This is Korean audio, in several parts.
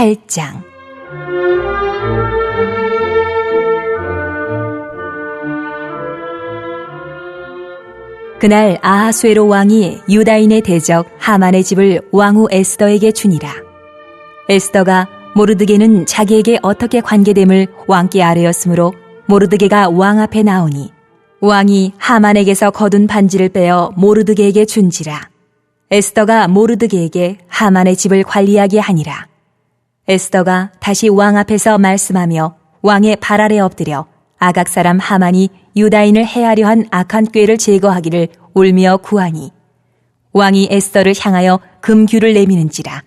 8장 그날 아하수에로 왕이 유다인의 대적 하만의 집을 왕후 에스더에게 주니라. 에스더가 모르드게는 자기에게 어떻게 관계됨을 왕께 아뢰었으므로 모르드게가 왕 앞에 나오니 왕이 하만에게서 거둔 반지를 빼어 모르드게에게 준지라. 에스더가 모르드게에게 하만의 집을 관리하게 하니라. 에스더가 다시 왕 앞에서 말씀하며 왕의 발 아래 엎드려 아각 사람 하만이 유다인을 해하려 한 악한 꾀를 제거하기를 울며 구하니 왕이 에스더를 향하여 금규를 내미는지라.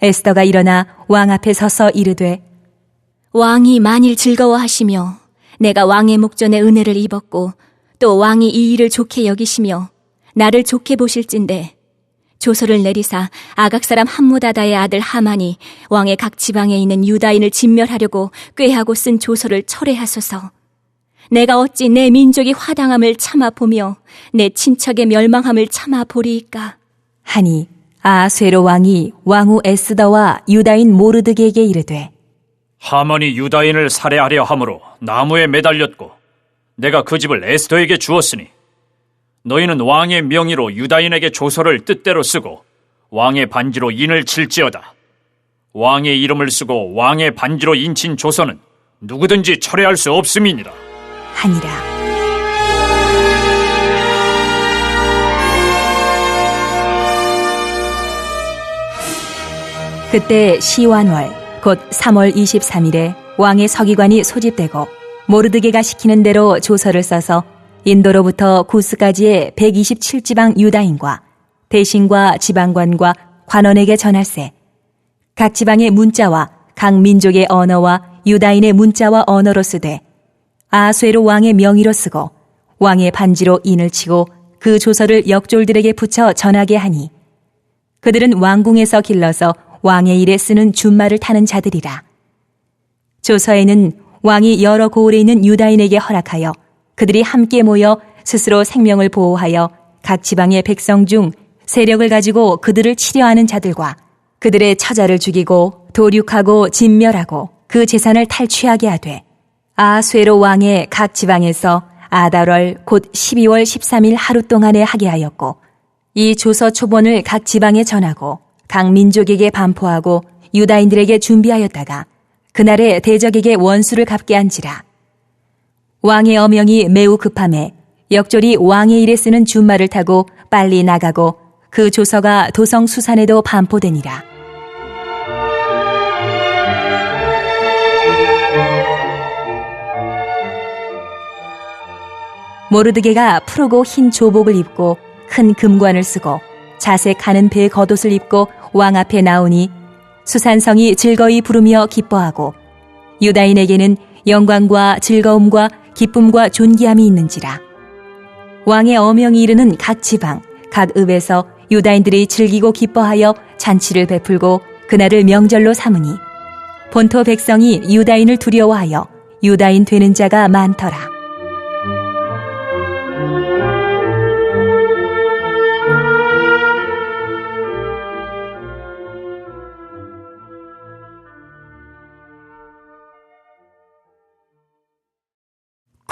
에스더가 일어나 왕 앞에 서서 이르되 왕이 만일 즐거워하시며 내가 왕의 목전에 은혜를 입었고 또 왕이 이 일을 좋게 여기시며 나를 좋게 보실진데 조서를 내리사 아각 사람 함무다다의 아들 하만이 왕의 각 지방에 있는 유다인을 진멸하려고 꾀하고 쓴 조서를 철회하소서. 내가 어찌 내 민족이 화당함을 참아 보며 내 친척의 멸망함을 참아 보리이까. 하니 아쇠로 왕이 왕후 에스더와 유다인 모르드게에게 이르되 하만이 유다인을 살해하려 함으로 나무에 매달렸고 내가 그 집을 에스더에게 주었으니 너희는 왕의 명의로 유다인에게 조서를 뜻대로 쓰고 왕의 반지로 인을 칠지어다. 왕의 이름을 쓰고 왕의 반지로 인친 조서는 누구든지 철회할 수 없음이니라. 하니라 그때 시완월 곧 3월 23일에 왕의 서기관이 소집되고 모르드게가 시키는 대로 조서를 써서 인도로부터 구스까지의 127지방 유다인과 대신과 지방관과 관원에게 전할세. 각 지방의 문자와 각 민족의 언어와 유다인의 문자와 언어로 쓰되 아쇠로 왕의 명의로 쓰고 왕의 반지로 인을 치고 그 조서를 역졸들에게 붙여 전하게 하니 그들은 왕궁에서 길러서 왕의 일에 쓰는 준말을 타는 자들이라. 조서에는 왕이 여러 고을에 있는 유다인에게 허락하여 그들이 함께 모여 스스로 생명을 보호하여 각 지방의 백성 중 세력을 가지고 그들을 치려하는 자들과 그들의 처자를 죽이고 도륙하고 진멸하고 그 재산을 탈취하게 하되 아쇠로 왕의 각 지방에서 아달월 곧 12월 13일 하루 동안에 하게 하였고 이 조서 초본을 각 지방에 전하고 각 민족에게 반포하고 유다인들에게 준비하였다가 그날에 대적에게 원수를 갚게 한지라 왕의 어명이 매우 급함에 역졸이 왕의 일에 쓰는 준말을 타고 빨리 나가고 그 조서가 도성 수산에도 반포되니라. 모르드게가 푸르고 흰 조복을 입고 큰 금관을 쓰고 자색하는 배 겉옷을 입고 왕 앞에 나오니 수산성이 즐거이 부르며 기뻐하고 유다인에게는 영광과 즐거움과 기쁨과 존귀함이 있는지라 왕의 어명이 이르는 각 지방 각 읍에서 유다인들이 즐기고 기뻐하여 잔치를 베풀고 그날을 명절로 삼으니 본토 백성이 유다인을 두려워하여 유다인 되는 자가 많더라.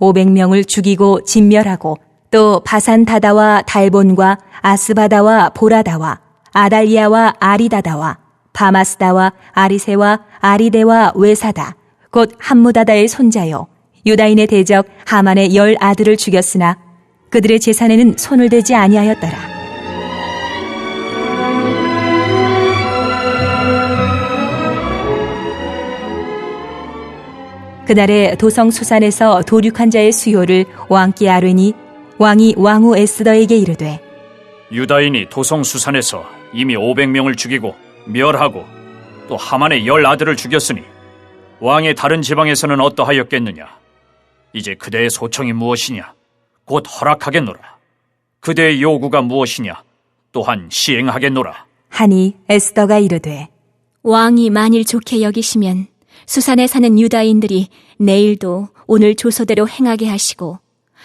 500명을 죽이고 진멸하고 또 바산다다와 달본과 아스바다와 보라다와 아달리아와 아리다다와 바마스다와 아리세와 아리데와 외사다 곧 함무다다의 손자요 유다인의 대적 하만의 열 아들을 죽였으나 그들의 재산에는 손을 대지 아니하였더라. 그날에 도성 수산에서 도륙한 자의 수요를 왕께 아뢰니 왕이 왕후 에스더에게 이르되 유다인이 도성 수산에서 이미 500명을 죽이고 멸하고 또 하만의 열 아들을 죽였으니 왕의 다른 지방에서는 어떠하였겠느냐? 이제 그대의 소청이 무엇이냐? 곧 허락하겠노라. 그대의 요구가 무엇이냐? 또한 시행하겠노라. 하니 에스더가 이르되 왕이 만일 좋게 여기시면 수산에 사는 유다인들이 내일도 오늘 조서대로 행하게 하시고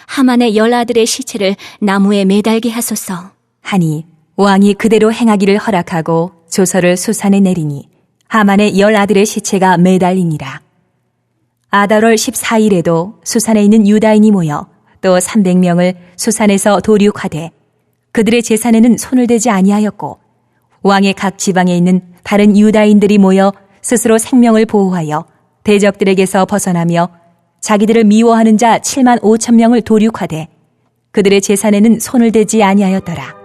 하만의 열 아들의 시체를 나무에 매달게 하소서. 하니 왕이 그대로 행하기를 허락하고 조서를 수산에 내리니 하만의 열 아들의 시체가 매달리니라. 아달월 14일에도 수산에 있는 유다인이 모여 또 300명을 수산에서 도륙하되 그들의 재산에는 손을 대지 아니하였고 왕의 각 지방에 있는 다른 유다인들이 모여 스스로 생명을 보호하여 대적들에게서 벗어나며 자기들을 미워하는 자 7만 5천 명을 도륙하되 그들의 재산에는 손을 대지 아니하였더라.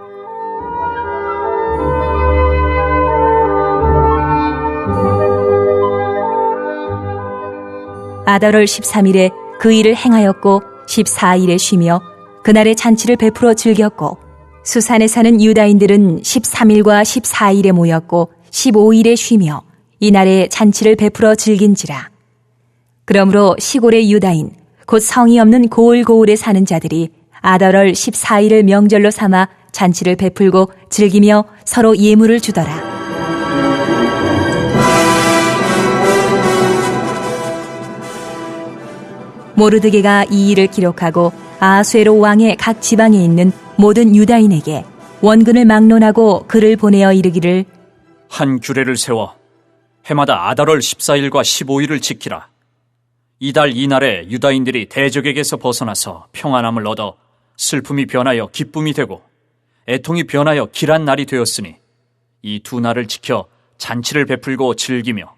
아달월 13일에 그 일을 행하였고 14일에 쉬며 그날의 잔치를 베풀어 즐겼고 수산에 사는 유다인들은 13일과 14일에 모였고 15일에 쉬며 이날에 잔치를 베풀어 즐긴지라. 그러므로 시골의 유다인 곧 성이 없는 고을고을에 사는 자들이 아달월 14일을 명절로 삼아 잔치를 베풀고 즐기며 서로 예물을 주더라. 모르드게가 이 일을 기록하고 아수에로 왕의 각 지방에 있는 모든 유다인에게 원근을 막론하고 글을 보내어 이르기를 한 규례를 세워 해마다 아달월 14일과 15일을 지키라. 이달 이날에 유다인들이 대적에게서 벗어나서 평안함을 얻어 슬픔이 변하여 기쁨이 되고 애통이 변하여 길한 날이 되었으니 이 두 날을 지켜 잔치를 베풀고 즐기며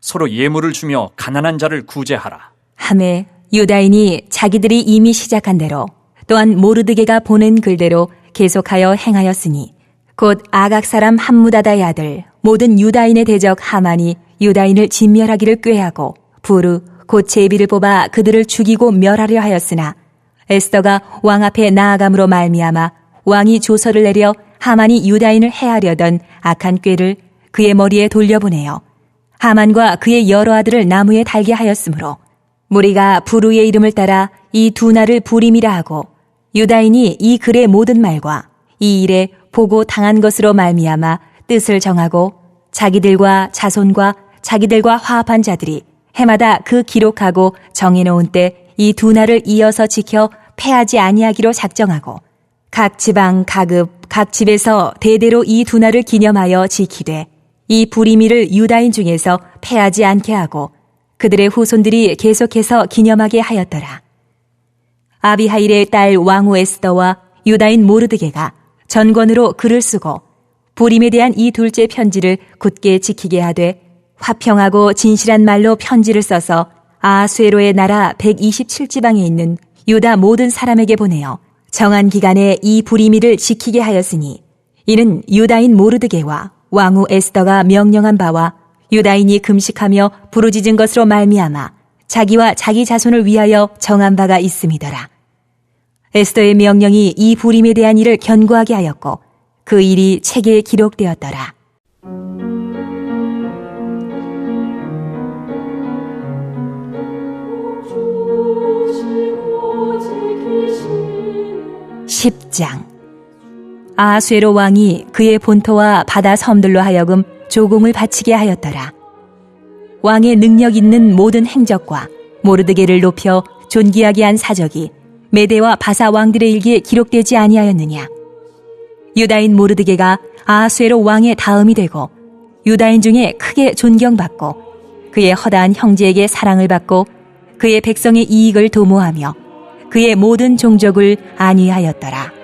서로 예물을 주며 가난한 자를 구제하라. 함에 유다인이 자기들이 이미 시작한 대로 또한 모르드게가 보낸 글대로 계속하여 행하였으니 곧 아각 사람 함무다다의 아들 모든 유다인의 대적 하만이 유다인을 진멸하기를 꾀하고 부르 곧 제비를 뽑아 그들을 죽이고 멸하려 하였으나 에스더가 왕 앞에 나아감으로 말미암아 왕이 조서를 내려 하만이 유다인을 해하려던 악한 꾀를 그의 머리에 돌려보내어 하만과 그의 여러 아들을 나무에 달게 하였으므로 무리가 부르의 이름을 따라 이 두 날을 부림이라 하고 유다인이 이 글의 모든 말과 이 일에 보고 당한 것으로 말미암아 뜻을 정하고 자기들과 자손과 자기들과 화합한 자들이 해마다 그 기록하고 정해놓은 때 이 두 날을 이어서 지켜 패하지 아니하기로 작정하고 각 지방 가급 각 집에서 대대로 이 두 날을 기념하여 지키되 이 부리미를 유다인 중에서 패하지 않게 하고 그들의 후손들이 계속해서 기념하게 하였더라. 아비하일의 딸 왕후 에스더와 유다인 모르드게가 전권으로 글을 쓰고 부림에 대한 이 둘째 편지를 굳게 지키게 하되 화평하고 진실한 말로 편지를 써서 아수에로의 나라 127지방에 있는 유다 모든 사람에게 보내어 정한 기간에 이 부리미를 지키게 하였으니 이는 유다인 모르드게와 왕후 에스더가 명령한 바와 유다인이 금식하며 부르짖은 것으로 말미암아 자기와 자기 자손을 위하여 정한 바가 있음이더라. 에스더의 명령이 이 부림에 대한 일을 견고하게 하였고 그 일이 책에 기록되었더라. 십장 아수에로 왕이 그의 본토와 바다 섬들로 하여금 조공을 바치게 하였더라. 왕의 능력 있는 모든 행적과 모르드게를 높여 존귀하게 한 사적이 메대와 바사 왕들의 일기에 기록되지 아니하였느냐. 유다인 모르드게가 아수에로 왕의 다음이 되고 유다인 중에 크게 존경받고 그의 허다한 형제에게 사랑을 받고 그의 백성의 이익을 도모하며 그의 모든 종족을 안위하였더라.